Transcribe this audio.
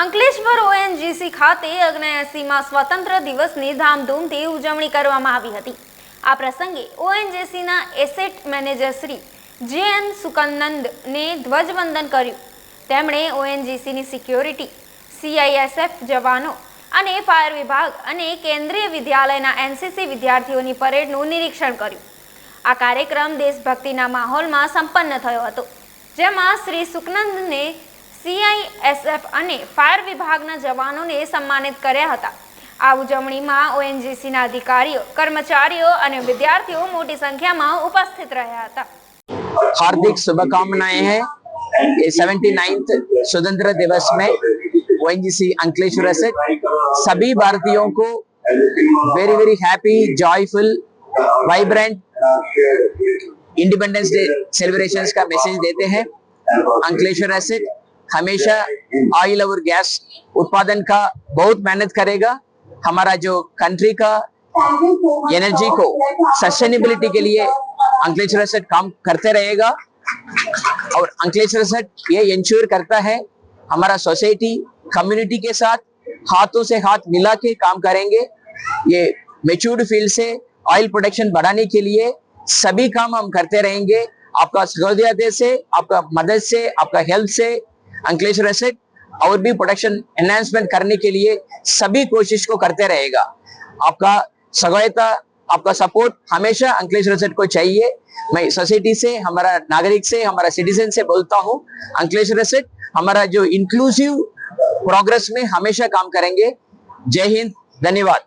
Ankleshwar ONGC ખાતે અગ્નયાસીમાં સ્વતંત્ર દિવસની ધામધૂમથી ઉજવણી કરવામાં આવી હતી. આ પ્રસંગે ઓએનજીસીના એસેટ મેનેજર શ્રી જે એન સુકનંદને ધ્વજવંદન કર્યું. તેમણે ઓએનજીસીની સિક્યોરિટી સીઆઈએસએફ જવાનો અને ફાયર વિભાગ અને કેન્દ્રીય વિદ્યાલયના એનસીસી વિદ્યાર્થીઓની પરેડનું નિરીક્ષણ કર્યું. આ કાર્યક્રમ દેશભક્તિના માહોલમાં સંપન્ન થયો હતો, જેમાં શ્રી સુકનંદને સીઆઈએસએફ અને ફાયર વિભાગના જવાનોને સન્માનિત કર્યા હતા આ ઉજવણીમાં ઓએનજીસીના અધિકારીઓ કર્મચારીઓ અને વિદ્યાર્થીઓ મોટી સંખ્યામાં ઉપસ્થિત રહ્યા હતા हार्दिक शुभकामनाएं हैं ये 79th स्वतंत्र दिवस में ओएनजीसी अंकलेश्वर से सभी भारतीयों को very very happy joyful vibrant independence day celebrations का मैसेज देते हैं अंकलेश्वर एसेट हमेशा ऑयल और गैस उत्पादन का बहुत मेहनत करेगा। हमारा जो कंट्री का एनर्जी को सस्टेनेबिलिटी के लिए अंकलेश्वर सेट काम करते रहेगा और अंकलेश्वर सेट ये इंश्योर करता है हमारा सोसाइटी कम्युनिटी के साथ हाथों से हाथ मिला के काम करेंगे। ये मेच्योर्ड फ़ील्ड से ऑयल प्रोडक्शन बढ़ाने के लिए सभी काम हम करते रहेंगे। आपका सहृदय से, आपका मदद से, आपका हेल्प से अंकलेश्वर सेट और भी प्रोडक्शन एनहांसमेंट करने के लिए सभी कोशिश को करते रहेगा। आपका सहायता आपका सपोर्ट हमेशा अंकलेश्वर सेट को चाहिए। मैं सोसाइटी से, हमारा नागरिक से, हमारा सिटीजन से बोलता हूँ, अंकलेश्वर सेट हमारा जो इंक्लूसिव प्रोग्रेस में हमेशा काम करेंगे। जय हिंद, धन्यवाद।